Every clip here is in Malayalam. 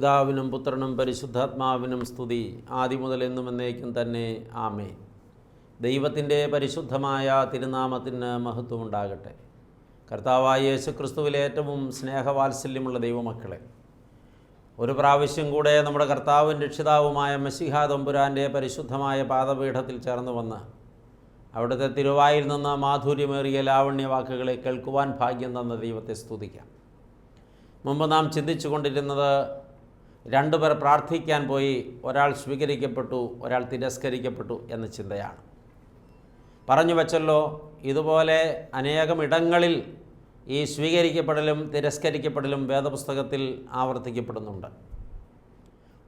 പിതാവിനും പുത്രനും പരിശുദ്ധാത്മാവിനും സ്തുതി. ആദ്യം മുതൽ എന്നും എന്നേക്കും തന്നെ ആമേ ദൈവത്തിന്റെ പരിശുദ്ധമായ തിരുനാമത്തിന് മഹത്വമുണ്ടാകട്ടെ കർത്താവായ യേശു ക്രിസ്തുവിലെ ഏറ്റവും സ്നേഹവാത്സല്യമുള്ള ദൈവമക്കളെ ഒരു പ്രാവശ്യം കൂടെ നമ്മുടെ കർത്താവും രക്ഷിതാവുമായ തമ്പുരാന്റെ പരിശുദ്ധമായ പാദപീഠത്തിൽ ചേർന്ന് വന്ന് അവിടുത്തെ തിരുവായിൽ നിന്ന് മാധുര്യമേറിയ ലാവണ്യ വാക്കുകളെ കേൾക്കുവാൻ ഭാഗ്യം തന്ന ദൈവത്തെ സ്തുതിക്കാം. മുമ്പ് നാം ചിന്തിച്ചു കൊണ്ടിരുന്നത് രണ്ടുപേർ പ്രാർത്ഥിക്കാൻ പോയി ഒരാൾ സ്വീകരിക്കപ്പെട്ടു ഒരാൾ തിരസ്കരിക്കപ്പെട്ടു എന്ന ചിന്തയാണ്. പറഞ്ഞു വച്ചല്ലോ ഇതുപോലെ അനേകം ഇടങ്ങളിൽ ഈ സ്വീകരിക്കപ്പെടലും തിരസ്കരിക്കപ്പെടലും വേദപുസ്തകത്തിൽ ആവർത്തിക്കപ്പെടുന്നുണ്ട്.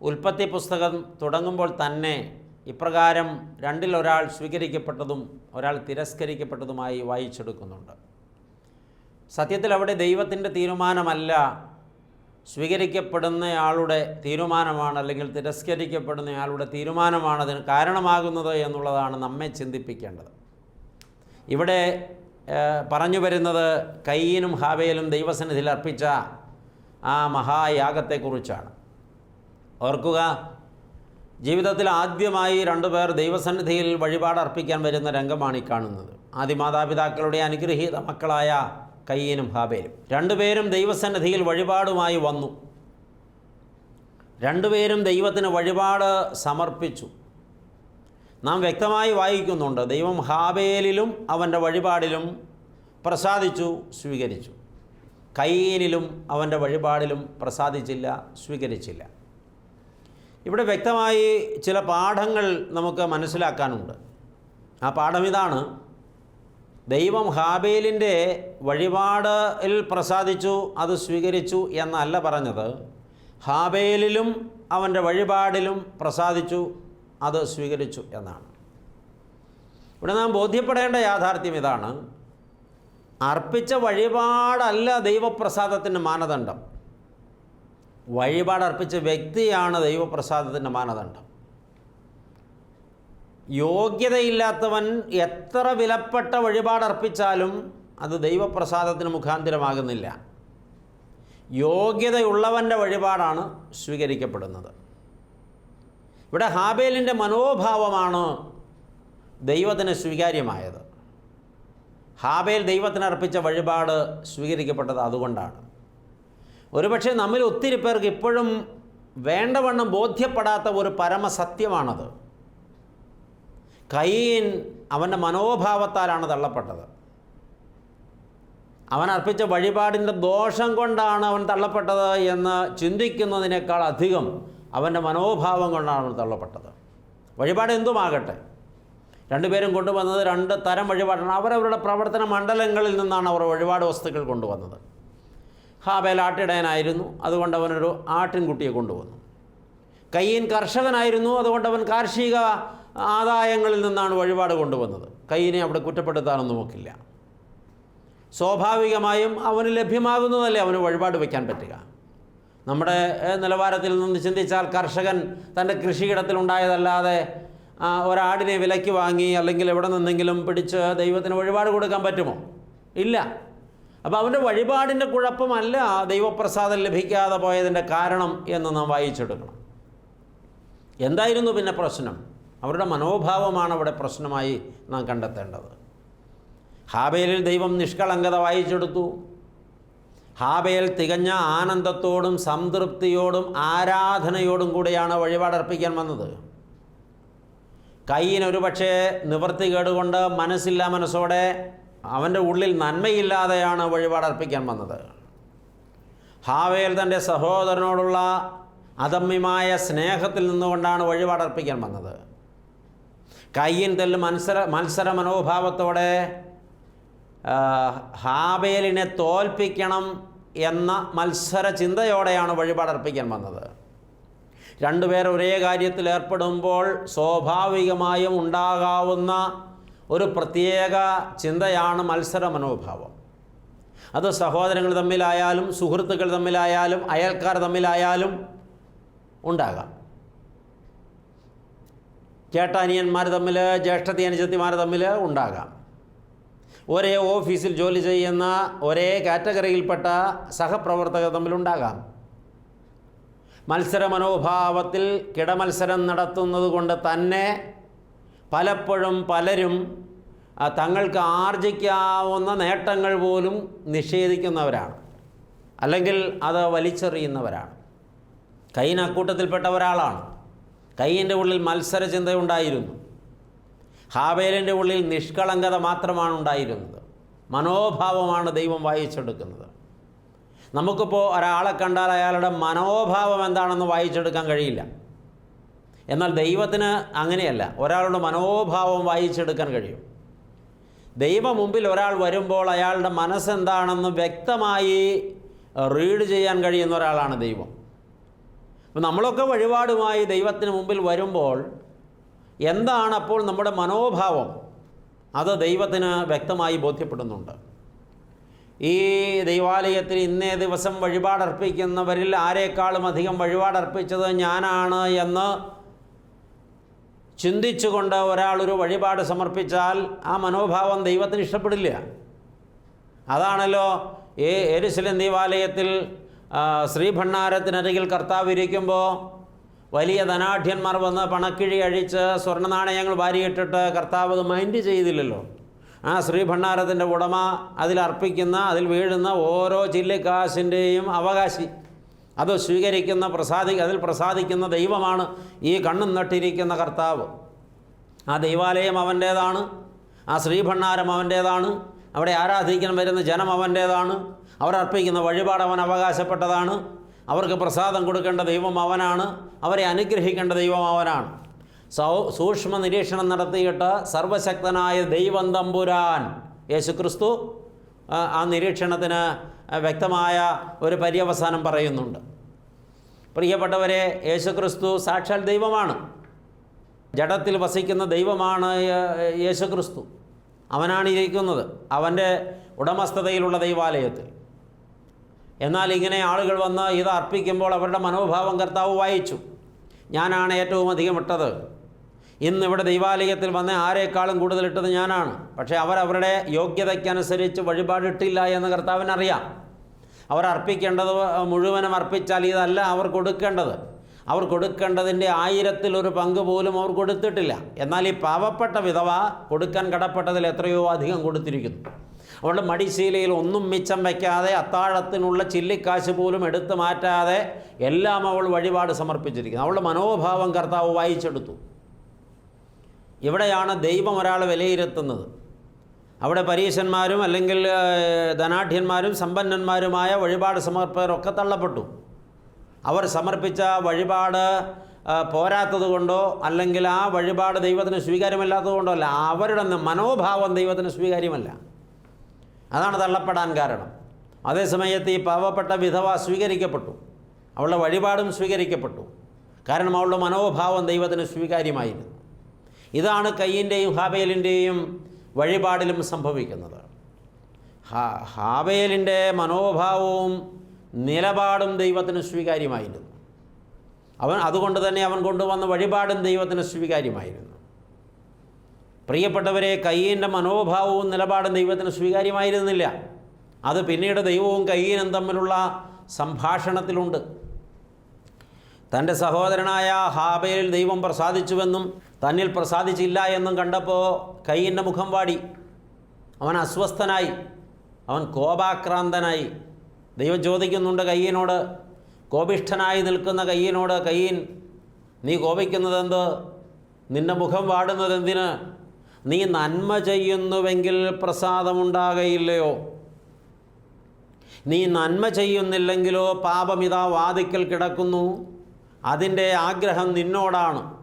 ഉൽപ്പത്തി പുസ്തകം തുടങ്ങുമ്പോൾ തന്നെ ഇപ്രകാരം രണ്ടിലൊരാൾ സ്വീകരിക്കപ്പെട്ടതും ഒരാൾ തിരസ്കരിക്കപ്പെട്ടതുമായി വായിച്ചെടുക്കുന്നുണ്ട്. സത്യത്തിൽ അവിടെ ദൈവത്തിന്റെ തീരുമാനമല്ല സ്വീകരിക്കപ്പെടുന്നയാളുടെ തീരുമാനമാണ് അല്ലെങ്കിൽ തിരസ്കരിക്കപ്പെടുന്നയാളുടെ തീരുമാനമാണ് അതിന് കാരണമാകുന്നത് എന്നുള്ളതാണ് നമ്മെ ചിന്തിപ്പിക്കേണ്ടത്. ഇവിടെ പറഞ്ഞു വരുന്നത് കയ്യനും ഹാബേലും ദൈവസന്നിധിയിൽ അർപ്പിച്ച ആ മഹായാഗത്തെക്കുറിച്ചാണ്. ഓർക്കുക ജീവിതത്തിൽ ആദ്യമായി രണ്ടുപേർ ദൈവസന്നിധിയിൽ വഴിപാട് അർപ്പിക്കാൻ വരുന്ന രംഗമാണ് ഈ കാണുന്നത്. ആദ്യ മാതാപിതാക്കളുടെ അനുഗ്രഹീത മക്കളായ കയ്യനും ഹാബേലും. രണ്ടുപേരും ദൈവസന്നിധിയിൽ വഴിപാടുമായി വന്നു. രണ്ടുപേരും ദൈവത്തിന് വഴിപാട് സമർപ്പിച്ചു. നാം വ്യക്തമായി വായിക്കുന്നുണ്ട് ദൈവം ഹാബേലിലും അവന്റെ വഴിപാടിലും പ്രസാദിച്ചു സ്വീകരിച്ചു. കയ്യനിലും അവന്റെ വഴിപാടിലും പ്രസാദിച്ചില്ല സ്വീകരിച്ചില്ല. ഇവിടെ വ്യക്തമായി ചില പാഠങ്ങൾ നമുക്ക് മനസ്സിലാക്കാനുണ്ട്. ആ പാഠം ഇതാണ്. ദൈവം ഹാബേലിന്റെ വഴിപാടിൽ പ്രസാദിച്ചു അത് സ്വീകരിച്ചു എന്നല്ല പറഞ്ഞത്. ഹാബേലിലും അവന്റെ വഴിപാടിലും പ്രസാദിച്ചു അത് സ്വീകരിച്ചു എന്നാണ്. ഇവിടെ നാം ബോധ്യപ്പെടേണ്ട യാഥാർത്ഥ്യം ഇതാണ്. അർപ്പിച്ച വഴിപാടല്ല ദൈവപ്രസാദത്തിന്റെ മാനദണ്ഡം. വഴിപാട് അർപ്പിച്ച വ്യക്തിയാണ് ദൈവപ്രസാദത്തിന്റെ മാനദണ്ഡം. യോഗ്യതയില്ലാത്തവൻ എത്ര വിലപ്പെട്ട വഴിപാട് അർപ്പിച്ചാലും അത് ദൈവപ്രസാദത്തിന് മുഖാന്തിരമാകുന്നില്ല. യോഗ്യതയുള്ളവന്റെ വഴിപാടാണ് സ്വീകരിക്കപ്പെടുന്നത്. ഇവിടെ ഹാബേലിന്റെ മനോഭാവമാണ് ദൈവത്തിന് സ്വീകാര്യമായത്. ഹാബേൽ ദൈവത്തിന് അർപ്പിച്ച വഴിപാട് സ്വീകരിക്കപ്പെട്ടത് അതുകൊണ്ടാണ്. ഒരുപക്ഷെ നമ്മിൽ ഒത്തിരി പേർക്ക് ഇപ്പോഴും വേണ്ടവണ്ണം ബോധ്യപ്പെടാത്ത ഒരു പരമസത്യമാണത്. കയ്യൻ അവന്റെ മനോഭാവത്താലാണ് തള്ളപ്പെട്ടത്. അവൻ അർപ്പിച്ച വഴിപാടിന്റെ ദോഷം കൊണ്ടാണ് അവൻ തള്ളപ്പെട്ടത് എന്ന് ചിന്തിക്കുന്നതിനേക്കാൾ അധികം അവന്റെ മനോഭാവം കൊണ്ടാണ് അവൻ തള്ളപ്പെട്ടത്. വഴിപാട് എന്തുമാകട്ടെ? രണ്ടുപേരും കൊണ്ടുവന്നത് രണ്ട് തരം വഴിപാടാണ്. അവരവരുടെ പ്രവർത്തന മണ്ഡലങ്ങളിൽ നിന്നാണ് അവർ വഴിപാട് വസ്തുക്കൾ കൊണ്ടുവന്നത്. ഹാബേൽ ആട്ടിടയനായിരുന്നു. അതുകൊണ്ട് അവനൊരു ആട്ടിൻകുട്ടിയെ കൊണ്ടുവന്നു. കയ്യൻ കർഷകനായിരുന്നു. അതുകൊണ്ട് അവൻ കാർഷിക ആദായങ്ങളിൽ നിന്നാണ് വഴിപാട് കൊണ്ടുവന്നത്. കൈയിനെ അവിടെ കുറ്റപ്പെടുത്താനൊന്നും നോക്കില്ല. സ്വാഭാവികമായും അവന് ലഭ്യമാകുന്നതല്ലേ അവന് വഴിപാട് വയ്ക്കാൻ പറ്റുക. നമ്മുടെ നിലവാരത്തിൽ നിന്ന് ചിന്തിച്ചാൽ കർഷകൻ തന്റെ കൃഷിയിടത്തിലുണ്ടായതല്ലാതെ ഒരാടിനെ വിലയ്ക്ക് വാങ്ങി അല്ലെങ്കിൽ എവിടെ നിന്നെങ്കിലും പിടിച്ച് ദൈവത്തിന് വഴിപാട് കൊടുക്കാൻ പറ്റുമോ? ഇല്ല. അപ്പോൾ അവന്റെ വഴിപാടിന്റെ കുഴപ്പമല്ല ദൈവപ്രസാദം ലഭിക്കാതെ പോയതിന്റെ കാരണം എന്ന് നാം വായിച്ചെടുക്കണം. എന്തായിരുന്നു പിന്നെ പ്രശ്നം? അവരുടെ മനോഭാവമാണ് അവിടെ പ്രശ്നമായി നാം കണ്ടെത്തേണ്ടത്. ഹാബേലിൽ ദൈവം നിഷ്കളങ്കത വായിച്ചെടുത്തു. ഹാബേൽ തികഞ്ഞ ആനന്ദത്തോടും സംതൃപ്തിയോടും ആരാധനയോടും കൂടിയാണ് വഴിപാടർപ്പിക്കാൻ വന്നത്. കയ്യിന് ഒരുപക്ഷെ നിവൃത്തി കേടുകൊണ്ട് മനസ്സില്ല മനസ്സോടെ അവന്റെ ഉള്ളിൽ നന്മയില്ലാതെയാണ് വഴിപാടർപ്പിക്കാൻ വന്നത്. ഹാവേൽ തന്റെ സഹോദരനോടുള്ള അദമ്യമായ സ്നേഹത്തിൽ നിന്നുകൊണ്ടാണ് വഴിപാടർപ്പിക്കാൻ വന്നത്. കയ്യൻ തല്ല് മത്സര മത്സര മനോഭാവത്തോടെ ഹാബേലിനെ തോൽപ്പിക്കണം എന്ന മത്സര ചിന്തയോടെയാണ് വഴിപാടർപ്പിക്കാൻ വന്നത്. രണ്ടുപേർ ഒരേ കാര്യത്തിൽ ഏർപ്പെടുമ്പോൾ സ്വാഭാവികമായും ഉണ്ടാകാവുന്ന ഒരു പ്രത്യേക ചിന്തയാണ് മത്സര മനോഭാവം അത് സഹോദരങ്ങൾ തമ്മിലായാലും സുഹൃത്തുക്കൾ തമ്മിലായാലും അയൽക്കാർ തമ്മിലായാലും ഉണ്ടാകാം. ചേട്ടാനിയന്മാർ തമ്മിൽ ജ്യേഷ്ഠത്തി അനുജത്തിമാർ തമ്മിൽ ഉണ്ടാകാം. ഒരേ ഓഫീസിൽ ജോലി ചെയ്യുന്ന ഒരേ കാറ്റഗറിയിൽപ്പെട്ട സഹപ്രവർത്തകർ തമ്മിലുണ്ടാകാം മത്സര മനോഭാവത്തിൽ കിടമത്സരം നടത്തുന്നത് കൊണ്ട് തന്നെ പലപ്പോഴും പലരും തങ്ങൾക്ക് ആർജിക്കാവുന്ന നേട്ടങ്ങൾ പോലും നിഷേധിക്കുന്നവരാണ്. അല്ലെങ്കിൽ അത് വലിച്ചെറിയുന്നവരാണ്. കൈനക്കൂട്ടത്തിൽപ്പെട്ട ഒരാളാണ്. കൈയിന്റെ ഉള്ളിൽ മത്സര ചിന്തയുണ്ടായിരുന്നു ഹാബേലിന്റെ ഉള്ളിൽ നിഷ്കളങ്കത മാത്രമാണ് ഉണ്ടായിരുന്നത്. മനോഭാവമാണ് ദൈവം വായിച്ചെടുക്കുന്നത്. നമുക്കിപ്പോൾ ഒരാളെ കണ്ടാൽ അയാളുടെ മനോഭാവം എന്താണെന്ന് വായിച്ചെടുക്കാൻ കഴിയില്ല. എന്നാൽ ദൈവത്തിന് അങ്ങനെയല്ല ഒരാളുടെ മനോഭാവം വായിച്ചെടുക്കാൻ കഴിയും. ദൈവം മുമ്പിൽ ഒരാൾ വരുമ്പോൾ അയാളുടെ മനസ്സെന്താണെന്ന് വ്യക്തമായി റീഡ് ചെയ്യാൻ കഴിയുന്ന ഒരാളാണ് ദൈവം. അപ്പം നമ്മളൊക്കെ വഴിപാടുമായി ദൈവത്തിന് മുമ്പിൽ വരുമ്പോൾ എന്താണ് അപ്പോൾ നമ്മുടെ മനോഭാവം? അത് ദൈവത്തിന് വ്യക്തമായി ബോധ്യപ്പെടുന്നുണ്ട്. ഈ ദൈവാലയത്തിൽ ഇന്നേ ദിവസം വഴിപാടർപ്പിക്കുന്നവരിൽ ആരെക്കാളും അധികം വഴിപാടർപ്പിച്ചത് ഞാനാണ് എന്ന് ചിന്തിച്ചുകൊണ്ട് ഒരാളൊരു വഴിപാട് സമർപ്പിച്ചാൽ ആ മനോഭാവം ദൈവത്തിന് ഇഷ്ടപ്പെടില്ല. അതാണല്ലോ ഈ എരുസലം ദൈവാലയത്തിൽ ശ്രീഭണ്ണാരത്തിനരികിൽ കർത്താവ് ഇരിക്കുമ്പോൾ വലിയ ധനാഢ്യന്മാർ വന്ന് പണക്കിഴി അഴിച്ച് സ്വർണ നാണയങ്ങൾ വാരിയിട്ടിട്ട് കർത്താവ് അത് മൈൻഡ് ചെയ്തില്ലല്ലോ. ആ ശ്രീഭണ്ണാരത്തിന്റെ ഉടമ അതിൽ അർപ്പിക്കുന്ന അതിൽ വീഴുന്ന ഓരോ ചില്ലിക്കാശിന്റെയും അവകാശി. അത് സ്വീകരിക്കുന്ന പ്രസാദി അതിൽ പ്രസാദിക്കുന്ന ദൈവമാണ് ഈ കണ്ണും നട്ടിരിക്കുന്ന കർത്താവ്. ആ ദൈവാലയം അവന്റേതാണ് ആ ശ്രീഭണ്ണാരം അവന്റേതാണ് അവിടെ ആരാധിക്കാൻ വരുന്ന ജനം അവന്റേതാണ് അവർ അർപ്പിക്കുന്ന വഴിപാട് അവൻ അവകാശപ്പെട്ടതാണ്. അവർക്ക് പ്രസാദം കൊടുക്കേണ്ട ദൈവം അവനാണ്. അവരെ അനുഗ്രഹിക്കേണ്ട ദൈവം അവനാണ്. സൗ സൂക്ഷ്മ നിരീക്ഷണം നടത്തിയിട്ട് സർവശക്തനായ ദൈവം തമ്പുരാൻ. യേശുക്രിസ്തു ആ, നിരീക്ഷണത്തിന് വ്യക്തമായ ഒരു പര്യവസാനം പറയുന്നുണ്ട്. പ്രിയപ്പെട്ടവരെ യേശുക്രിസ്തു സാക്ഷാൽ ദൈവമാണ്. ജഡത്തിൽ വസിക്കുന്ന ദൈവമാണ് യേശുക്രിസ്തു. അവനാണ് ഇരിക്കുന്നത്. അവന്റെ ഉടമസ്ഥതയിലുള്ള ദൈവാലയത്തിൽ. എന്നാൽ ഇങ്ങനെ ആളുകൾ വന്ന് ഇത് അർപ്പിക്കുമ്പോൾ അവരുടെ മനോഭാവം കർത്താവ് വായിച്ചു. ഞാനാണ് ഏറ്റവും അധികം ഇട്ടത്. ഇന്ന് ഇവിടെ ദൈവാലയത്തിൽ വന്ന ആരെക്കാളും കൂടുതൽ ഇട്ടത് ഞാനാണ്. പക്ഷേ അവരവരുടെ യോഗ്യതയ്ക്കനുസരിച്ച് വഴിപാടിട്ടില്ല എന്ന് കർത്താവിനറിയാം. അവർ അർപ്പിക്കേണ്ടത് മുഴുവനും അർപ്പിച്ചാൽ ഇതല്ല അവർ കൊടുക്കേണ്ടത്. അവർ കൊടുക്കേണ്ടതിന്റെ ആയിരത്തിലൊരു പങ്ക് പോലും അവർ കൊടുത്തിട്ടില്ല. എന്നാൽ ഈ പാവപ്പെട്ട വിധവ കൊടുക്കാൻ കടപ്പെട്ടതിൽ എത്രയോ അധികം കൊടുത്തിരിക്കുന്നു. അവളുടെ മടിശീലയിൽ ഒന്നും മിച്ചം വയ്ക്കാതെ അത്താഴത്തിനുള്ള ചില്ലിക്കാശ് പോലും എടുത്തു മാറ്റാതെ എല്ലാം അവൾ വഴിപാട് സമർപ്പിച്ചിരിക്കുന്നു. അവളുടെ മനോഭാവം കർത്താവ് വായിച്ചെടുത്തു. ഇവിടെയാണ് ദൈവം ഒരാൾ വിലയിരുത്തുന്നത്. അവിടെ പരീശന്മാരും അല്ലെങ്കിൽ ധനാഠ്യന്മാരും സമ്പന്നന്മാരുമായ വഴിപാട് സമർപ്പകരൊക്കെ തള്ളപ്പെട്ടു. അവർ സമർപ്പിച്ച വഴിപാട് പോരാത്തത് കൊണ്ടോ അല്ലെങ്കിൽ ആ വഴിപാട് ദൈവത്തിന് സ്വീകാര്യമല്ലാത്തത് കൊണ്ടോ അല്ല അവരുടെ മനോഭാവം ദൈവത്തിന് സ്വീകാര്യമല്ല. അതാണ് തള്ളപ്പെടാൻ കാരണം. അതേസമയത്ത് ഈ പാവപ്പെട്ട വിധവ സ്വീകരിക്കപ്പെട്ടു. അവളുടെ വഴിപാടും സ്വീകരിക്കപ്പെട്ടു. കാരണം അവളുടെ മനോഭാവം ദൈവത്തിന് സ്വീകാര്യമായിരുന്നു. ഇതാണ് കയ്യിന്റെയും ഹാബേലിന്റെയും വഴിപാടിലും സംഭവിക്കുന്നത്. ഹാബേലിന്റെ മനോഭാവവും നിലപാടും ദൈവത്തിന് സ്വീകാര്യമായിരുന്നു. അവൻ അതുകൊണ്ട് തന്നെ അവൻ കൊണ്ടുവന്ന വഴിപാടും ദൈവത്തിന് സ്വീകാര്യമായിരുന്നു. പ്രിയപ്പെട്ടവരെ കയ്യിന്റെ മനോഭാവവും നിലപാടും ദൈവത്തിന് സ്വീകാര്യമായിരുന്നില്ല. അത് പിന്നീട് ദൈവവും കയ്യനും തമ്മിലുള്ള സംഭാഷണത്തിലുണ്ട്. തന്റെ സഹോദരനായ ഹാബേലിൽ ദൈവം പ്രസാദിച്ചുവെന്നും തന്നിൽ പ്രസാദിച്ചില്ല എന്നും കണ്ടപ്പോൾ കയ്യന്റെ മുഖം വാടി. അവൻ അസ്വസ്ഥനായി. അവൻ കോപാക്രാന്തനായി. ദൈവം ചോദിക്കുന്നുണ്ട് കയ്യനോട് കോപിഷ്ഠനായി നിൽക്കുന്ന കയ്യനോട് കയ്യൻ നീ കോപിക്കുന്നതെന്ത്? നിന്റെ മുഖം വാടുന്നത് എന്തിന് നീ നന്മ ചെയ്യുന്നുവെങ്കിൽ പ്രസാദമുണ്ടാകയില്ലയോ? നീ നന്മ ചെയ്യുന്നില്ലെങ്കിലോ പാപമിതാ വാതിക്കൽ കിടക്കുന്നു. അതിന്റെ ആഗ്രഹം നിന്നോടാണ്.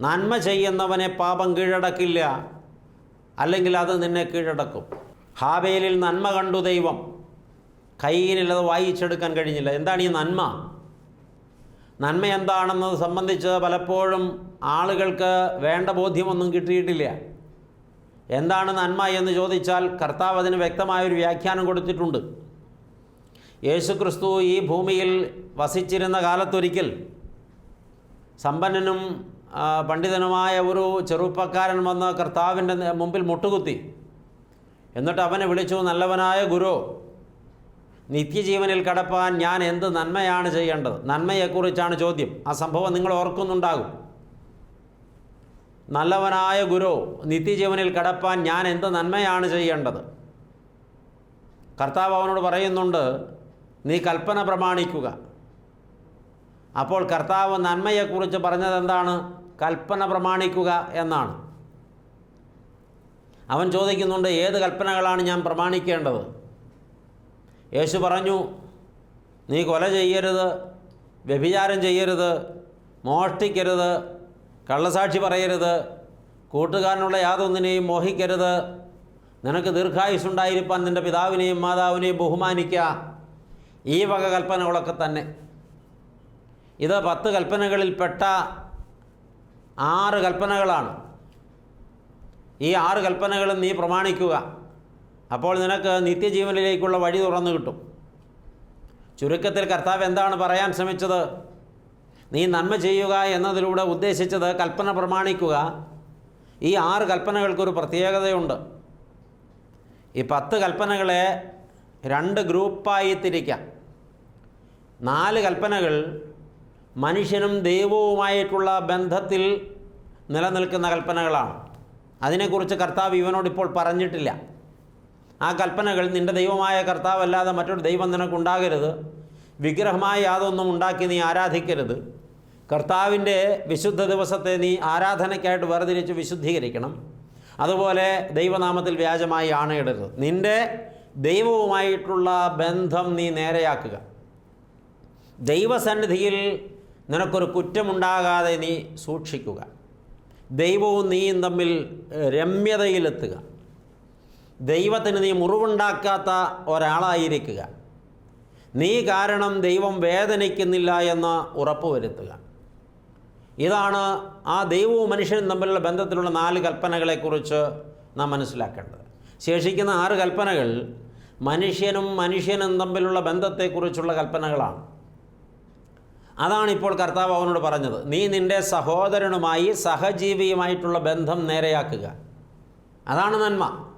നന്മ ചെയ്യുന്നവനെ പാപം കീഴടക്കില്ല. അല്ലെങ്കിൽ അത് നിന്നെ കീഴടക്കും. ഹാബേലിൽ നന്മ കണ്ടു ദൈവം. കയ്യിനിൽ അത് വായിച്ചെടുക്കാൻ കഴിഞ്ഞില്ല. എന്താണ് ഈ നന്മ? നന്മ എന്താണെന്നത് സംബന്ധിച്ച് പലപ്പോഴും ആളുകൾക്ക് വേണ്ട ബോധ്യമൊന്നും കിട്ടിയിട്ടില്ല. എന്താണ് നന്മ എന്ന് ചോദിച്ചാൽ കർത്താവ് അതിന് വ്യക്തമായൊരു വ്യാഖ്യാനം കൊടുത്തിട്ടുണ്ട്. യേശുക്രിസ്തു ഈ ഭൂമിയിൽ വസിച്ചിരുന്ന കാലത്തൊരിക്കൽ സമ്പന്നനും പണ്ഡിതനുമായ ഒരു ചെറുപ്പക്കാരൻ വന്ന് കർത്താവിന്റെ മുമ്പിൽ മുട്ടുകുത്തി. എന്നിട്ട് അവനെ വിളിച്ചു നല്ലവനായ ഗുരു നിത്യജീവനിൽ കടപ്പാൻ ഞാൻ എന്ത് നന്മയാണ് ചെയ്യേണ്ടത്? നന്മയെക്കുറിച്ചാണ് ചോദ്യം. ആ സംഭവം നിങ്ങൾ ഓർക്കുന്നുണ്ടാകും. നല്ലവനായ ഗുരു നിത്യജീവനിൽ കടപ്പാൻ ഞാൻ എന്ത് നന്മയാണ് ചെയ്യേണ്ടത്? കർത്താവ് അവനോട് പറയുന്നുണ്ട് നീ കൽപ്പന പ്രമാണിക്കുക. അപ്പോൾ കർത്താവ് നന്മയെക്കുറിച്ച് പറഞ്ഞത് എന്താണ്? കൽപ്പന പ്രമാണിക്കുക എന്നാണ്. അവൻ ചോദിക്കുന്നുണ്ട് ഏത് കൽപ്പനകളാണ് ഞാൻ പ്രമാണിക്കേണ്ടത്? യേശു പറഞ്ഞു നീ കൊല ചെയ്യരുത് വ്യഭിചാരം ചെയ്യരുത് മോഷ്ടിക്കരുത് കള്ളസാക്ഷി പറയരുത്. കൂട്ടുകാരനുള്ള യാതൊന്നിനെയും മോഹിക്കരുത്. നിനക്ക് ദീർഘായുസുണ്ടായിരിക്കാൻ നിന്റെ പിതാവിനെയും മാതാവിനെയും ബഹുമാനിക്കുക ഈ വക കൽപ്പനകളൊക്കെ തന്നെ. ഇത് പത്ത് കൽപ്പനകളിൽപ്പെട്ട ആറ് കൽപ്പനകളാണ്. ഈ ആറ് കൽപ്പനകളും നീ പ്രമാണിക്കുക. അപ്പോൾ നിനക്ക് നിത്യജീവനിലേക്കുള്ള വഴി തുറന്നു കിട്ടും. ചുരുക്കത്തിൽ കർത്താവ് എന്താണ് പറയാൻ ശ്രമിച്ചത്? നീ നന്മ ചെയ്യുക എന്നതിലൂടെ ഉദ്ദേശിച്ചത് കൽപ്പന പ്രമാണിക്കുക. ഈ ആറ് കൽപ്പനകൾക്കൊരു പ്രത്യേകതയുണ്ട്. ഈ പത്ത് കൽപ്പനകളെ രണ്ട് ഗ്രൂപ്പായി തിരിക്കാം. നാല് കൽപ്പനകൾ മനുഷ്യനും ദൈവവുമായിട്ടുള്ള ബന്ധത്തിൽ നിലനിൽക്കുന്ന കൽപ്പനകളാണ്. അതിനെക്കുറിച്ച് കർത്താവ് ഇവനോട് ഇപ്പോൾ പറഞ്ഞിട്ടില്ല. ആ കൽപ്പനകൾ നിന്റെ ദൈവമായ കർത്താവല്ലാതെ മറ്റൊരു ദൈവം നിനക്കുണ്ടാകരുത്. വിഗ്രഹമായി യാതൊന്നും ഉണ്ടാക്കി നീ ആരാധിക്കരുത്. കർത്താവിന്റെ വിശുദ്ധ ദിവസത്തെ നീ ആരാധനയ്ക്കായിട്ട് വേർതിരിച്ച് വിശുദ്ധീകരിക്കണം. അതുപോലെ ദൈവനാമത്തിൽ വ്യാജമായി ആണയിടരുത്. നിന്റെ ദൈവവുമായിട്ടുള്ള ബന്ധം നീ നേരെയാക്കുക. ദൈവസന്നിധിയിൽ നിനക്കൊരു കുറ്റമുണ്ടാകാതെ നീ സൂക്ഷിക്കുക. ദൈവവും നീയും തമ്മിൽ രമ്യതയിലെത്തുക. ദൈവത്തിന് നീ മുറിവുണ്ടാക്കാത്ത ഒരാളായിരിക്കുക. നീ കാരണം ദൈവം വേദനിക്കുന്നില്ല എന്ന് ഉറപ്പുവരുത്തുക. ഇതാണ് ആ ദൈവവും മനുഷ്യനും തമ്മിലുള്ള ബന്ധത്തിലുള്ള നാല് കൽപ്പനകളെക്കുറിച്ച് നാം മനസ്സിലാക്കേണ്ടത്. ശേഷിക്കുന്ന ആറ് കൽപ്പനകൾ മനുഷ്യനും മനുഷ്യനും തമ്മിലുള്ള ബന്ധത്തെക്കുറിച്ചുള്ള കൽപ്പനകളാണ്. അതാണ് ഇപ്പോൾ കർത്താവ് അവനോട് പറഞ്ഞത് നീ നിന്റെ സഹോദരനുമായി സഹജീവിയുമായിട്ടുള്ള ബന്ധം നേരെയാക്കുക. അതാണ് നന്മ.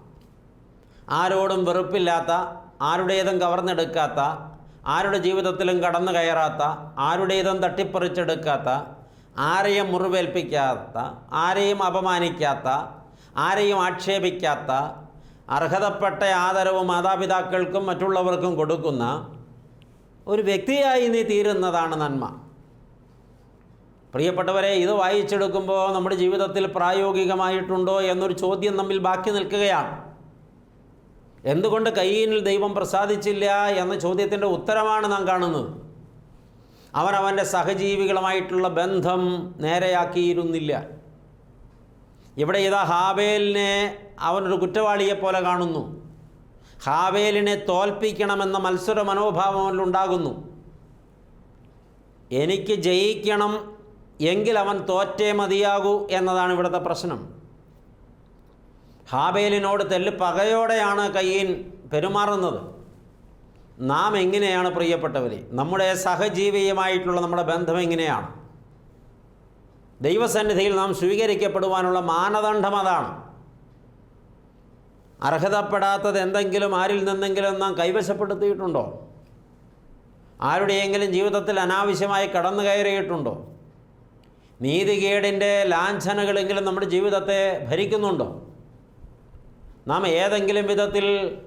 ആരോടും വെറുപ്പില്ലാത്ത ആരുടേതും കവർന്നെടുക്കാത്ത ആരുടെ ജീവിതത്തിലും കടന്നു കയറാത്ത ആരുടേതും തട്ടിപ്പറിച്ചെടുക്കാത്ത ആരെയും മുറിവേൽപ്പിക്കാത്ത ആരെയും അപമാനിക്കാത്ത ആരെയും ആക്ഷേപിക്കാത്ത അർഹതപ്പെട്ട ആദരവ് മാതാപിതാക്കൾക്കും മറ്റുള്ളവർക്കും കൊടുക്കുന്ന ഒരു വ്യക്തിയായി നീ തീരുന്നതാണ് നന്മ. പ്രിയപ്പെട്ടവരെ ഇത് വായിച്ചെടുക്കുമ്പോൾ നമ്മുടെ ജീവിതത്തിൽ പ്രായോഗികമായിട്ടുണ്ടോ എന്നൊരു ചോദ്യം നമ്മിൽ ബാക്കി നിൽക്കുകയാണ്. എന്തുകൊണ്ട് കയ്യിനിൽ ദൈവം പ്രസാദിച്ചില്ല എന്ന ചോദ്യത്തിന്റെ ഉത്തരമാണ് നാം കാണുന്നത്? അവൻ അവന്റെ സഹജീവികളുമായിട്ടുള്ള ബന്ധം നേരെയാക്കിയിരുന്നില്ല. ഇവിടെ ഇതാ ഹാബേലിനെ അവനൊരു കുറ്റവാളിയെ പോലെ കാണുന്നു. ഹാബേലിനെ തോൽപ്പിക്കണമെന്ന മത്സര മനോഭാവം അവനിലുണ്ടാകുന്നു എനിക്ക് ജയിക്കണം എങ്കിൽ അവൻ തോറ്റേ മതിയാകൂ എന്നതാണ് ഇവിടുത്തെ പ്രശ്നം. ഹാബേലിനോട് തെല്ല് പകയോടെയാണ് കയ്യീൻ പെരുമാറുന്നത്. നാം എങ്ങനെയാണ് പ്രിയപ്പെട്ടവരെ? നമ്മുടെ സഹജീവിയുമായിട്ടുള്ള നമ്മുടെ ബന്ധം എങ്ങനെയാണ്? ദൈവസന്നിധിയിൽ നാം സ്വീകരിക്കപ്പെടുവാനുള്ള മാനദണ്ഡം അതാണ്. അർഹതപ്പെടാത്തത് എന്തെങ്കിലും ആരിൽ നിന്നെങ്കിലും നാം കൈവശപ്പെടുത്തിയിട്ടുണ്ടോ? ആരുടെയെങ്കിലും ജീവിതത്തിൽ അനാവശ്യമായി കടന്നു കയറിയിട്ടുണ്ടോ? നീതികേടിന്റെ ലാഞ്ചനകളെങ്കിലും നമ്മുടെ ജീവിതത്തെ ഭരിക്കുന്നുണ്ടോ? നാം ഏതെങ്കിലും വിധത്തിൽ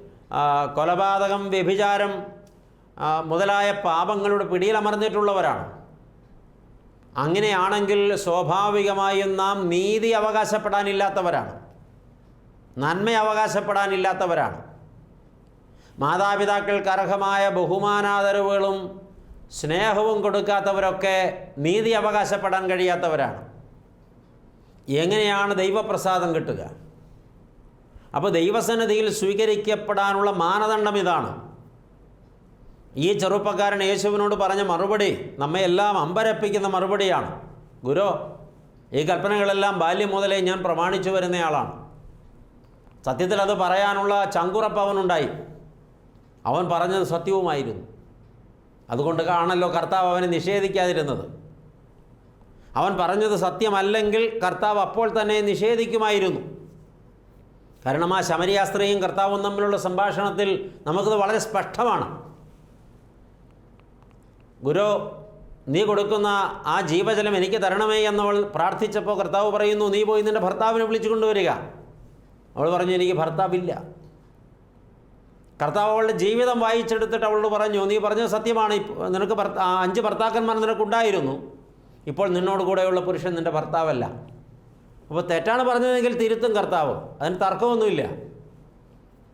കൊലപാതകം വ്യഭിചാരം മുതലായ പാപങ്ങളുടെ പിടിയിലമർന്നിട്ടുള്ളവരാണ് അങ്ങനെയാണെങ്കിൽ സ്വാഭാവികമായും നാം നീതി അവകാശപ്പെടാനില്ലാത്തവരാണ്. നന്മ അവകാശപ്പെടാനില്ലാത്തവരാണ്. മാതാപിതാക്കൾക്ക് അർഹമായ ബഹുമാനാദരവുകളും സ്നേഹവും കൊടുക്കാത്തവരൊക്കെ നീതി അവകാശപ്പെടാൻ കഴിയാത്തവരാണ്. എങ്ങനെയാണ് ദൈവപ്രസാദം കിട്ടുക? അപ്പോൾ ദൈവസന്നിധിയിൽ സ്വീകരിക്കപ്പെടാനുള്ള മാനദണ്ഡം ഇതാണ്. ഈ ചെറുപ്പക്കാരൻ യേശുവിനോട് പറഞ്ഞ മറുപടി നമ്മെ എല്ലാം അമ്പരപ്പിക്കുന്ന മറുപടിയാണ്. ഗുരു ഈ കൽപ്പനകളെല്ലാം ബാല്യം മുതലേ ഞാൻ പ്രമാണിച്ചു വരുന്നയാളാണ് സത്യത്തിൽ അത് പറയാനുള്ള ചങ്കുറപ്പ് അവനുണ്ടായി. അവൻ പറഞ്ഞത് സത്യവുമായിരുന്നു. അതുകൊണ്ട് കാണല്ലോ കർത്താവ് അവനെ നിഷേധിക്കാതിരുന്നത്. അവൻ പറഞ്ഞത് സത്യമല്ലെങ്കിൽ കർത്താവ് അപ്പോൾ തന്നെ നിഷേധിക്കുമായിരുന്നു. കാരണം ആ ശമരിയാസ്ത്രയും കർത്താവും തമ്മിലുള്ള സംഭാഷണത്തിൽ നമുക്കത് വളരെ സ്പഷ്ടമാണ്. ഗുരു നീ കൊടുക്കുന്ന ആ ജീവജലം എനിക്ക് തരണമേ എന്നവൾ പ്രാർത്ഥിച്ചപ്പോൾ കർത്താവ് പറയുന്നു നീ പോയി നിന്റെ ഭർത്താവിനെ വിളിച്ചു കൊണ്ടുവരിക അവൾ പറഞ്ഞു എനിക്ക് ഭർത്താവില്ല. കർത്താവ് അവളുടെ ജീവിതം വായിച്ചെടുത്തിട്ട് അവളോട് പറഞ്ഞു നീ പറഞ്ഞത് സത്യമാണ്. നിനക്ക് ഭർത്താ അഞ്ച് ഭർത്താക്കന്മാർ നിനക്കുണ്ടായിരുന്നു. ഇപ്പോൾ നിന്നോട് കൂടെയുള്ള പുരുഷൻ നിന്റെ ഭർത്താവല്ല. അപ്പോൾ തെറ്റാണ് പറഞ്ഞതെങ്കിൽ തിരുത്തും കർത്താവ്. അതിന് തർക്കമൊന്നുമില്ല.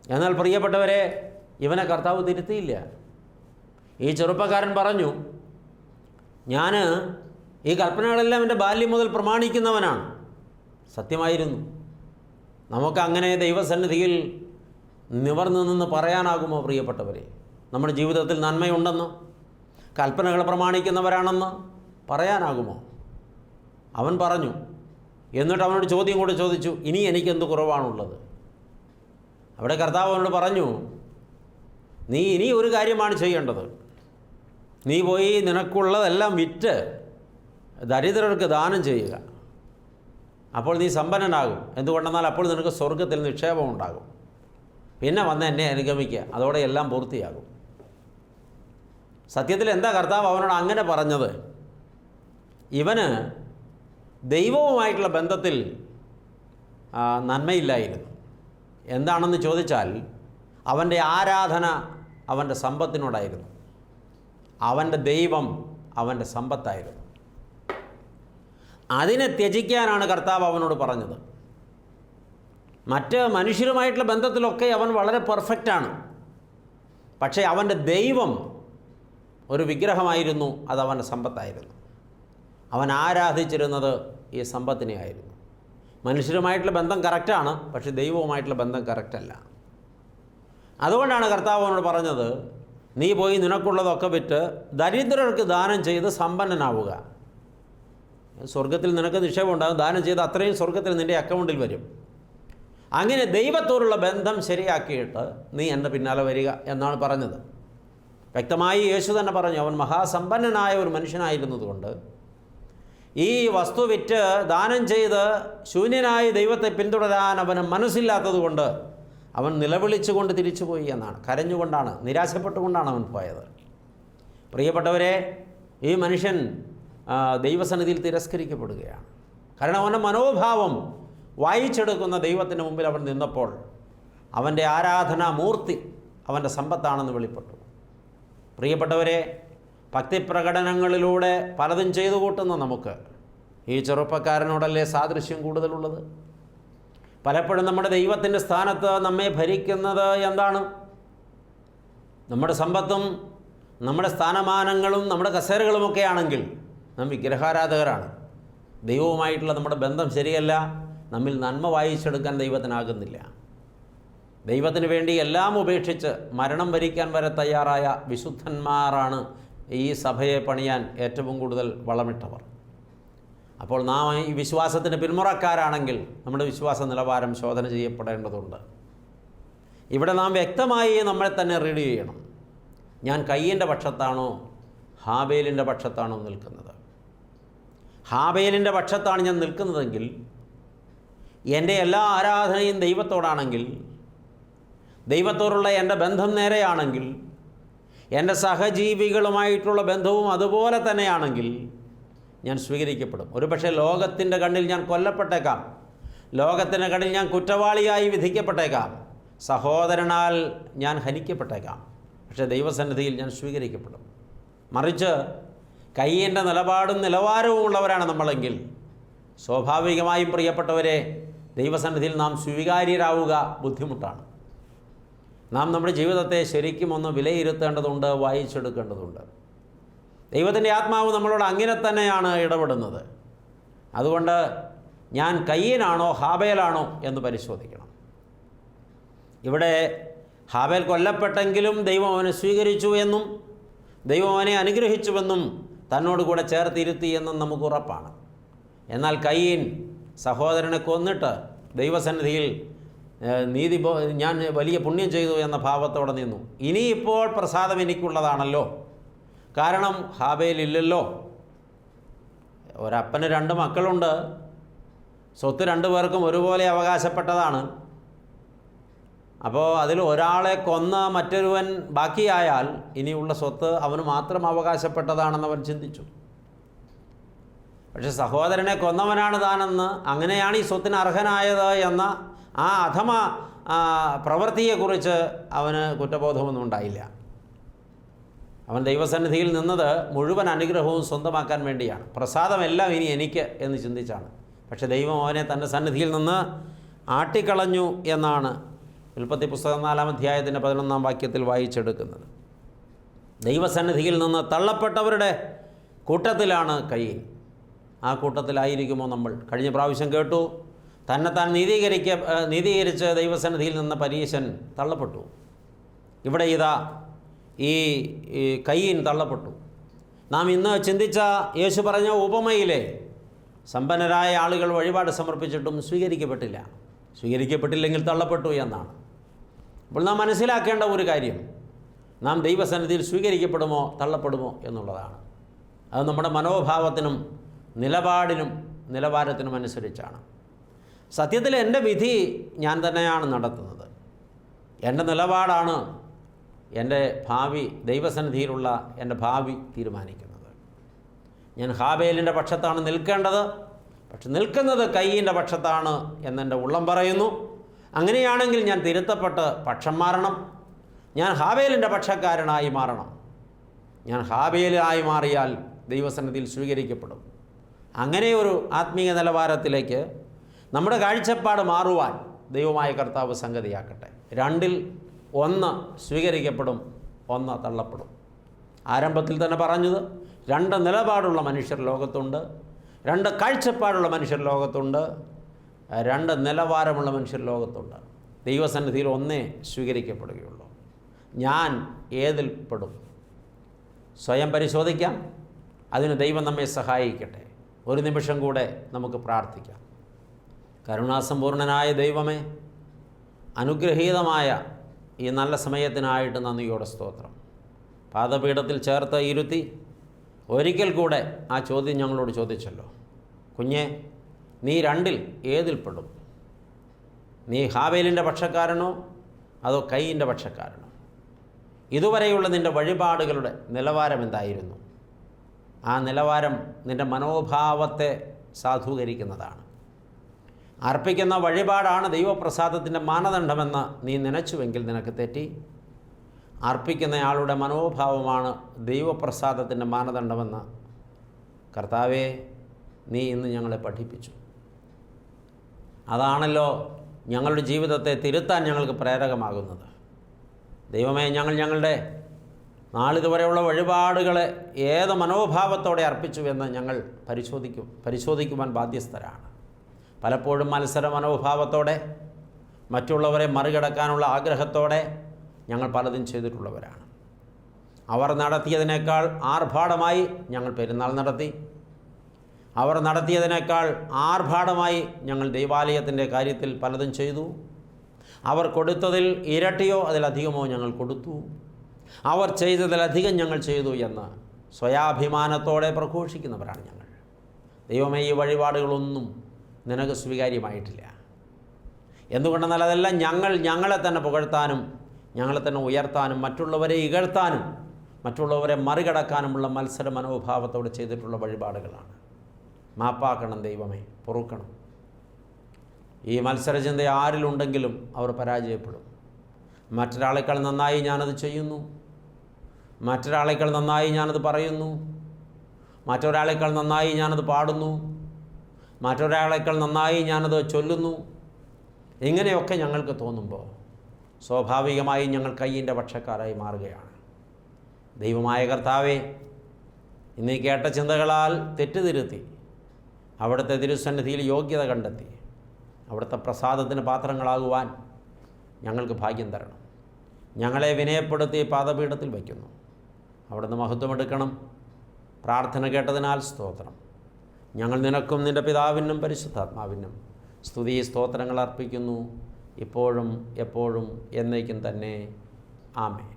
എന്നാൽ പ്രിയപ്പെട്ടവരെ ഇവനെ കർത്താവ് തിരുത്തിയില്ല. ഈ ചെറുപ്പക്കാരൻ പറഞ്ഞു ഞാൻ ഈ കൽപ്പനകളെല്ലാം എന്റെ ബാല്യം മുതൽ പ്രമാണിക്കുന്നവനാണ്. സത്യമായിരുന്നു. നമുക്കങ്ങനെ ദൈവസന്നിധിയിൽ നിവർന്നു നിന്ന് പറയാനാകുമോ പ്രിയപ്പെട്ടവരെ? നമ്മുടെ ജീവിതത്തിൽ നന്മയുണ്ടെന്ന് കൽപ്പനകൾ പ്രമാണിക്കുന്നവരാണെന്ന് പറയാനാകുമോ? അവൻ പറഞ്ഞു എന്നിട്ട് അവനോട് ചോദ്യം കൂടെ ചോദിച്ചു ഇനി എനിക്കെന്ത് കുറവാണുള്ളത്? അവിടെ കർത്താവ് അവനോട് പറഞ്ഞു നീ ഇനി ഒരു കാര്യമാണ് ചെയ്യേണ്ടത്. നീ പോയി നിനക്കുള്ളതെല്ലാം വിറ്റ് ദരിദ്രർക്ക് ദാനം ചെയ്യുക. അപ്പോൾ നീ സമ്പന്നനാകും. എന്തുകൊണ്ടെന്നാൽ അപ്പോൾ നിനക്ക് സ്വർഗത്തിൽ നിക്ഷേപം ഉണ്ടാകും. പിന്നെ വന്ന് എന്നെ അനുഗമിക്കുക. അതോടെ എല്ലാം പൂർത്തിയാകും. സത്യത്തിൽ എന്താ കർത്താവ് അവനോട് അങ്ങനെ പറഞ്ഞത്? ഇവന് ദൈവവുമായിട്ടുള്ള ബന്ധത്തിൽ നന്മയില്ലായിരുന്നു. എന്താണെന്ന് ചോദിച്ചാൽ അവന്റെ ആരാധന അവന്റെ സമ്പത്തിനോടായിരുന്നു. അവന്റെ ദൈവം അവന്റെ സമ്പത്തായിരുന്നു. അതിനെ ത്യജിക്കാനാണ് കർത്താവ് അവനോട് പറഞ്ഞത്. മറ്റ് മനുഷ്യരുമായിട്ടുള്ള ബന്ധത്തിലൊക്കെ അവൻ വളരെ പെർഫെക്റ്റാണ് പക്ഷേ അവന്റെ ദൈവം ഒരു വിഗ്രഹമായിരുന്നു അത് അവന്റെ സമ്പത്തായിരുന്നു. അവൻ ആരാധിച്ചിരുന്നത് ഈ സമ്പത്തിനെ ആയിരുന്നു മനുഷ്യരുമായിട്ടുള്ള ബന്ധം കറക്റ്റാണ് പക്ഷെ ദൈവവുമായിട്ടുള്ള ബന്ധം കറക്റ്റല്ല. അതുകൊണ്ടാണ് കർത്താവ് അവനോട് പറഞ്ഞത് നീ പോയി നിനക്കുള്ളതൊക്കെ വിറ്റ് ദരിദ്രർക്ക് ദാനം ചെയ്ത് സമ്പന്നനാവുക. സ്വർഗത്തിൽ നിനക്ക് നിക്ഷേപം ഉണ്ടാകും ദാനം ചെയ്ത് അത്രയും സ്വർഗത്തിൽ നിന്റെ അക്കൗണ്ടിൽ വരും. അങ്ങനെ ദൈവത്തോടുള്ള ബന്ധം ശരിയാക്കിയിട്ട് നീ എന്റെ പിന്നാലെ വരിക എന്നാണ് പറഞ്ഞത്. വ്യക്തമായി യേശു തന്നെ പറഞ്ഞു അവൻ മഹാസമ്പന്നനായ ഒരു മനുഷ്യനായിരുന്നതുകൊണ്ട് ഈ വസ്തു വിറ്റ് ദാനം ചെയ്ത് ശൂന്യനായ ദൈവത്തെ പിന്തുടരാൻ അവന് മനസ്സില്ലാത്തതുകൊണ്ട് അവൻ നിലവിളിച്ചുകൊണ്ട് തിരിച്ചുപോയി എന്നാണ്. കരഞ്ഞുകൊണ്ടാണ് നിരാശപ്പെട്ടുകൊണ്ടാണ് അവൻ പോയത്. പ്രിയപ്പെട്ടവരെ ഈ മനുഷ്യൻ ദൈവസന്നിധിയിൽ തിരസ്കരിക്കപ്പെടുകയാണ്. കാരണം അവന്റെ മനോഭാവം വായിച്ചെടുക്കുന്ന ദൈവത്തിന് മുമ്പിൽ അവൻ നിന്നപ്പോൾ അവന്റെ ആരാധനാമൂർത്തി അവന്റെ സമ്പത്താണെന്ന് വെളിപ്പെട്ടു. പ്രിയപ്പെട്ടവരെ ഭക്തിപ്രകടനങ്ങളിലൂടെ പലതും ചെയ്തു കൂട്ടുന്ന നമുക്ക്. ഈ ചെറുപ്പക്കാരനോടല്ലേ സാദൃശ്യം കൂടുതലുള്ളത്? പലപ്പോഴും നമ്മുടെ ദൈവത്തിന്റെ സ്ഥാനത്ത് നമ്മെ ഭരിക്കുന്നത് എന്താണ്? നമ്മുടെ സമ്പത്തും നമ്മുടെ സ്ഥാനമാനങ്ങളും നമ്മുടെ കസേരകളുമൊക്കെ ആണെങ്കിൽ നാം വിഗ്രഹാരാധകരാണ്. ദൈവവുമായിട്ടുള്ള നമ്മുടെ ബന്ധം ശരിയല്ല. നമ്മിൽ നന്മ വായിച്ചെടുക്കാൻ ദൈവത്തിനാകുന്നില്ല. ദൈവത്തിന് വേണ്ടി എല്ലാം ഉപേക്ഷിച്ച് മരണം ഭരിക്കാൻ വരെ തയ്യാറായ വിശുദ്ധന്മാരാണ് ഈ സഭയെ പണിയാൻ ഏറ്റവും കൂടുതൽ വളമിട്ടവർ. അപ്പോൾ നാം ഈ വിശ്വാസത്തിന്റെ പിന്മുറക്കാരാണെങ്കിൽ നമ്മുടെ വിശ്വാസ നിലവാരം ശോധന ചെയ്യപ്പെടേണ്ടതുണ്ട്. ഇവിടെ നാം വ്യക്തമായി നമ്മളെ തന്നെ റീഡ് ചെയ്യണം. ഞാൻ കയ്യന്റെ പക്ഷത്താണോ ഹാബേലിന്റെ പക്ഷത്താണോ നിൽക്കുന്നത്? ഹാബേലിന്റെ പക്ഷത്താണ് ഞാൻ നിൽക്കുന്നതെങ്കിൽ എന്റെ എല്ലാ ആരാധനയും ദൈവത്തോടാണെങ്കിൽ ദൈവത്തോടുള്ള എന്റെ ബന്ധം നേരെയാണെങ്കിൽ എന്റെ സഹജീവികളുമായിട്ടുള്ള ബന്ധവും അതുപോലെ തന്നെയാണെങ്കിൽ ഞാൻ സ്വീകരിക്കപ്പെടും. ഒരുപക്ഷെ ലോകത്തിന്റെ കണ്ണിൽ ഞാൻ കൊല്ലപ്പെട്ടേക്കാം. ലോകത്തിന്റെ കണ്ണിൽ ഞാൻ കുറ്റവാളിയായി വിധിക്കപ്പെട്ടേക്കാം. സഹോദരനാൽ ഞാൻ ഹനിക്കപ്പെട്ടേക്കാം. പക്ഷേ ദൈവസന്നിധിയിൽ ഞാൻ സ്വീകരിക്കപ്പെടും. മറിച്ച് കയ്യന്റെ നിലപാടും നിലവാരവും ഉള്ളവരാണ് നമ്മളെങ്കിൽ സ്വാഭാവികമായും പ്രിയപ്പെട്ടവരെ ദൈവസന്നിധിയിൽ നാം സ്വീകാര്യരാവുക ബുദ്ധിമുട്ടാണ്. നാം നമ്മുടെ ജീവിതത്തെ ശരിക്കും ഒന്ന് വിലയിരുത്തേണ്ടതുണ്ട് വായിച്ചെടുക്കേണ്ടതുണ്ട്. ദൈവത്തിന്റെ ആത്മാവ് നമ്മളോട് അങ്ങനെ തന്നെയാണ് ഇടപെടുന്നത്. അതുകൊണ്ട് ഞാൻ കയ്യനാണോ ഹാബേലാണോ എന്ന് പരിശോധിക്കണം. ഇവിടെ ഹാബേൽ കൊല്ലപ്പെട്ടെങ്കിലും ദൈവം അവനെ സ്വീകരിച്ചു എന്നും ദൈവം അവനെ അനുഗ്രഹിച്ചുവെന്നും തന്നോട് കൂടെ ചേർത്തിരുത്തി എന്നും നമുക്ക് ഉറപ്പാണ്. എന്നാൽ കയ്യൻ സഹോദരനെ കൊന്നിട്ട് ദൈവസന്നിധിയിൽ നീതി ഞാൻ വലിയ പുണ്യം ചെയ്തു എന്ന ഭാവത്തോടെ നിന്നു. ഇനിയിപ്പോൾ പ്രസാദം എനിക്കുള്ളതാണല്ലോ. കാരണം ഹാബേലില്ലല്ലോ ഒരപ്പന് രണ്ട് മക്കളുണ്ട്. സ്വത്ത് രണ്ടു പേർക്കും ഒരുപോലെ അവകാശപ്പെട്ടതാണ്. അപ്പോൾ അതിൽ ഒരാളെ കൊന്ന മറ്റൊരുവൻ ബാക്കിയായാൽ ഇനിയുള്ള സ്വത്ത് അവന് മാത്രം അവകാശപ്പെട്ടതാണെന്ന് അവൻ ചിന്തിച്ചു. പക്ഷെ സഹോദരനെ കൊന്നവനാണ് താനെന്ന് അങ്ങനെയാണ് ഈ സ്വത്തിന് അർഹനായത് എന്ന ആ അധമ ആ, പ്രവൃത്തിയെക്കുറിച്ച് അവന് കുറ്റബോധമൊന്നും ഉണ്ടായില്ല അവൻ ദൈവസന്നിധിയിൽ നിന്നത് മുഴുവൻ അനുഗ്രഹവും സ്വന്തമാക്കാൻ വേണ്ടിയാണ്. പ്രസാദമെല്ലാം ഇനി എനിക്ക് എന്ന് ചിന്തിച്ചാണ്. പക്ഷേ ദൈവം അവനെ തന്റെ സന്നിധിയിൽ നിന്ന് ആട്ടിക്കളഞ്ഞു എന്നാണ് ഉൽപ്പത്തി പുസ്തകം നാലാം അധ്യായത്തിന്റെ പതിനൊന്നാം വാക്യത്തിൽ വായിച്ചെടുക്കുന്നത്. ദൈവസന്നിധിയിൽ നിന്ന് തള്ളപ്പെട്ടവരുടെ കൂട്ടത്തിലാണ് കയ്യിൽ. ആ കൂട്ടത്തിലായിരിക്കുമോ നമ്മൾ? കഴിഞ്ഞ പ്രാവശ്യം കേട്ടു തന്നെത്താൻ നീതീകരിക്ക നീതീകരിച്ച് ദൈവസന്നിധിയിൽ നിന്ന് പരീശൻ തള്ളപ്പെട്ടു. ഇവിടെ ഇതാ ഈ കയ്യൻ തള്ളപ്പെട്ടു. നാം ഇന്ന് ചിന്തിച്ച യേശു പറഞ്ഞ ഉപമയിലെ സമ്പന്നരായ ആളുകൾ വഴിപാട് സമർപ്പിച്ചിട്ടും സ്വീകരിക്കപ്പെട്ടില്ല. സ്വീകരിക്കപ്പെട്ടില്ലെങ്കിൽ തള്ളപ്പെട്ടു എന്നാണ്. അപ്പോൾ നാം മനസ്സിലാക്കേണ്ട ഒരു കാര്യം നാം ദൈവസന്നിധിയിൽ സ്വീകരിക്കപ്പെടുമോ തള്ളപ്പെടുമോ എന്നുള്ളതാണ്. അത് നമ്മുടെ മനോഭാവത്തിനും നിലപാടിനും നിലവാരത്തിനും അനുസരിച്ചാണ്. സത്യത്തിൽ എന്റെ വിധി ഞാൻ തന്നെയാണ് നടത്തുന്നത്. എന്റെ നിലപാടാണ് എന്റെ ഭാവി ദൈവസന്നിധിയിലുള്ള എന്റെ ഭാവി തീരുമാനിക്കുന്നത്. ഞാൻ ഹാബേലിന്റെ പക്ഷത്താണ് നിൽക്കേണ്ടത്. പക്ഷെ നിൽക്കുന്നത് കയ്യിന്റെ പക്ഷത്താണ് എന്നെന്റെ ഉള്ളം പറയുന്നു. അങ്ങനെയാണെങ്കിൽ ഞാൻ തിരുത്തപ്പെട്ട് പക്ഷം മാറണം. ഞാൻ ഹാബേലിന്റെ പക്ഷക്കാരനായി മാറണം. ഞാൻ ഹാബേലായി മാറിയാൽ ദൈവസന്നിധിയിൽ സ്വീകരിക്കപ്പെടും. അങ്ങനെ ഒരു ആത്മീയ നിലവാരത്തിലേക്ക് നമ്മുടെ കാഴ്ചപ്പാട് മാറുവാൻ ദൈവമായ കർത്താവ് സംഗതിയാക്കട്ടെ. രണ്ടിൽ ഒന്ന് സ്വീകരിക്കപ്പെടും ഒന്ന് തള്ളപ്പെടും. ആരംഭത്തിൽ തന്നെ പറഞ്ഞത് രണ്ട് നിലപാടുള്ള മനുഷ്യർ ലോകത്തുണ്ട് രണ്ട് കാഴ്ചപ്പാടുള്ള മനുഷ്യർ ലോകത്തുണ്ട് രണ്ട് നിലവാരമുള്ള മനുഷ്യർ ലോകത്തുണ്ട്. ദൈവസന്നിധിയിൽ ഒന്നേ സ്വീകരിക്കപ്പെടുകയുള്ളൂ. ഞാൻ ഏതിൽ പെടും? സ്വയം പരിശോധിക്കാം. അതിന് ദൈവം നമ്മെ സഹായിക്കട്ടെ. ഒരു നിമിഷം കൂടെ നമുക്ക് പ്രാർത്ഥിക്കാം. കരുണാസമ്പൂർണനായ ദൈവമേ അനുഗ്രഹീതമായ ഈ നല്ല സമയത്തിനായിട്ട് നന്ദിയോടെ സ്തോത്രം. പാദപീഠത്തിൽ ചേർത്ത് ഇരുത്തി ഒരിക്കൽ കൂടെ ആ ചോദ്യം ഞങ്ങളോട് ചോദിച്ചല്ലോ. കുഞ്ഞെ നീ രണ്ടിൽ ഏതിൽപ്പെടും നീ ഹാവേലിന്റെ പക്ഷക്കാരനോ അതോ കൈയിന്റെ പക്ഷക്കാരനോ? ഇതുവരെയുള്ള നിന്റെ വഴിപാടുകളുടെ നിലവാരം എന്തായിരുന്നു? ആ നിലവാരം നിന്റെ മനോഭാവത്തെ സാധൂകരിക്കുന്നതാണ്. അർപ്പിക്കുന്ന വഴിപാടാണ് ദൈവപ്രസാദത്തിന്റെ മാനദണ്ഡമെന്ന് നീ നനച്ചുവെങ്കിൽ നിനക്ക് തെറ്റി. അർപ്പിക്കുന്നയാളുടെ മനോഭാവമാണ് ദൈവപ്രസാദത്തിന്റെ മാനദണ്ഡമെന്ന്. കർത്താവെ നീ ഇന്ന് ഞങ്ങളെ പഠിപ്പിച്ചു. അതാണല്ലോ ഞങ്ങളുടെ ജീവിതത്തെ തിരുത്താൻ ഞങ്ങൾക്ക് പ്രേരകമാകുന്നത്. ദൈവമേ ഞങ്ങൾ ഞങ്ങളുടെ നാളിതുവരെയുള്ള വഴിപാടുകളെ ഏത് മനോഭാവത്തോടെ അർപ്പിച്ചുവെന്ന് ഞങ്ങൾ പരിശോധിക്കും പരിശോധിക്കുവാൻ ബാധ്യസ്ഥരാണ്. പലപ്പോഴും മത്സര മനോഭാവത്തോടെ മറ്റുള്ളവരെ മറികടക്കാനുള്ള ആഗ്രഹത്തോടെ ഞങ്ങൾ പലതും ചെയ്തിട്ടുള്ളവരാണ്. അവർ നടത്തിയതിനേക്കാൾ ആർഭാടമായി ഞങ്ങൾ പെരുന്നാൾ നടത്തി. അവർ നടത്തിയതിനേക്കാൾ ആർഭാടമായി ഞങ്ങൾ ദൈവാലയത്തിന്റെ കാര്യത്തിൽ പലതും ചെയ്തു. അവർ കൊടുത്തതിൽ ഇരട്ടിയോ അതിലധികമോ ഞങ്ങൾ കൊടുത്തു. അവർ ചെയ്തതിലധികം ഞങ്ങൾ ചെയ്തു എന്ന് സ്വയാഭിമാനത്തോടെ പ്രഘോഷിക്കുന്നവരാണ് ഞങ്ങൾ. ദൈവമേ ഈ വഴിപാടുകളൊന്നും നിനക്ക് സ്വീകാര്യമായിട്ടില്ല. എന്തുകൊണ്ടെന്നാൽ അതെല്ലാം ഞങ്ങൾ ഞങ്ങളെ തന്നെ പുകഴ്ത്താനും ഞങ്ങളെ തന്നെ ഉയർത്താനും മറ്റുള്ളവരെ ഇകഴ്ത്താനും മറ്റുള്ളവരെ മറികടക്കാനുമുള്ള മത്സര മനോഭാവത്തോടെ ചെയ്തിട്ടുള്ള വഴിപാടുകളാണ്. മാപ്പാക്കണം ദൈവമേ പൊറുക്കണം. ഈ മത്സരചിന്ത ആരിലുണ്ടെങ്കിലും അവർ പരാജയപ്പെടും. മറ്റൊരാളേക്കാൾ നന്നായി ഞാനത് ചെയ്യുന്നു. മറ്റൊരാളേക്കാൾ നന്നായി ഞാനത് പറയുന്നു. മറ്റൊരാളേക്കാൾ നന്നായി ഞാനത് പാടുന്നു. മറ്റൊരാളെക്കാൾ നന്നായി ഞാനത് ചൊല്ലുന്നു. ഇങ്ങനെയൊക്കെ ഞങ്ങൾക്ക് തോന്നുമ്പോൾ സ്വാഭാവികമായും ഞങ്ങൾ കയ്യിന്റെ പക്ഷക്കാരായി മാറുകയാണ്. ദൈവമായ കർത്താവേ ഇന്ന് കേട്ട ചിന്തകളാൽ തെറ്റുതിരുത്തി അവിടുത്തെ തിരുസന്നിധിയിൽ യോഗ്യത കണ്ടെത്തി അവിടുത്തെ പ്രസാദത്തിന് പാത്രങ്ങളാകുവാൻ ഞങ്ങൾക്ക് ഭാഗ്യം തരണം. ഞങ്ങളെ വിനയപ്പെടുത്തി പാദപീഠത്തിൽ വയ്ക്കുന്നു. അവിടുന്ന് മഹത്വമെടുക്കണം. പ്രാർത്ഥന കേട്ടതിനാൽ സ്തോത്രം. ഞങ്ങൾ നിനക്കും നിന്റെ പിതാവിനും പരിശുദ്ധാത്മാവിനും സ്തുതി സ്തോത്രങ്ങൾ അർപ്പിക്കുന്നു. ഇപ്പോഴും എപ്പോഴും എന്നേക്കും തന്നെ. ആമേ